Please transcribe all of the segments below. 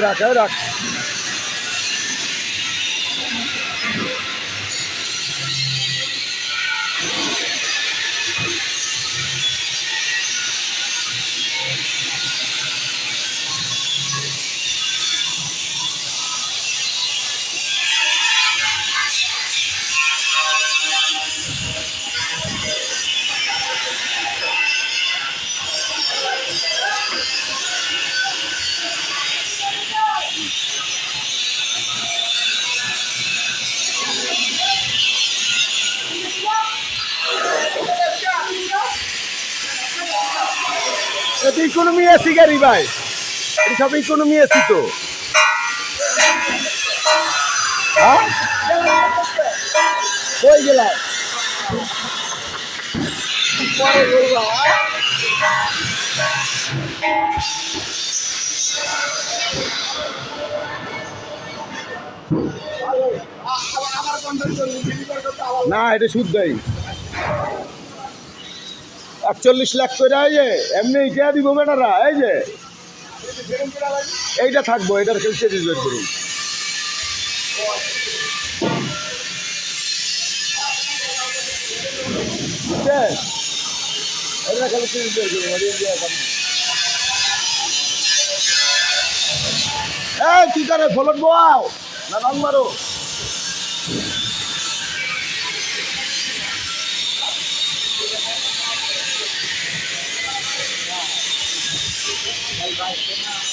রাখ রাখ। এটা ইকোনমি এসি গাড়ি ভাই। এটা সব ইকোনমি এসি তো। হ্যাঁ? কই? না, এটা শুদ্ধই। একচল্লিশ লাখ করে, এই যে, এমনি ইটা দিব বেটারা, এই যে। এইটা থাকব, এটার খেলতে বের করুন। কি? করে, ফলট বোয়াও না রং মারো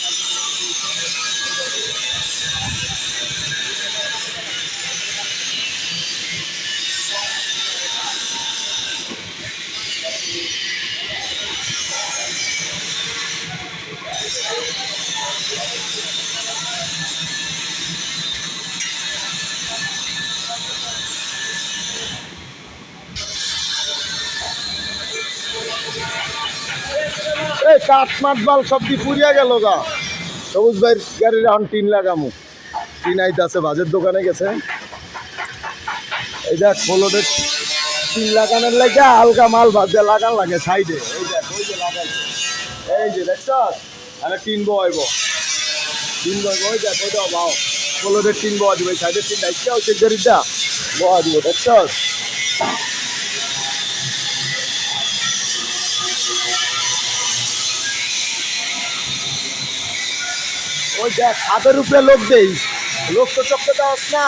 এই কাঠ, মাঠ, বাল সব দিয়ে পুড়িয়া গেল গা। সবুজ ভাইয়ের গাড়ির এখন টিন লাগামু। টিন আইতাছে, বাজের দোকানে গেছে। এই দেখ ফলোদের টিন লাগানোর লাগে হালকা মাল ভাজে লাগান লাগে সাইডে। এই দেখ, ওই যে লাগাইছে। এই যে দেখছ আরে টিন বয়ব টিন বয়ব ওই দেখ, ওই দাও বাও ফলোদের টিন বয়া দিবে সাইডের টিন দায়িত্ব হচ্ছে গাড়িটা। বয়া দিব দেখছ ওই দেখ হাতের উপরে লোক দেই। লোক তো চক্কে দেওয়াস না।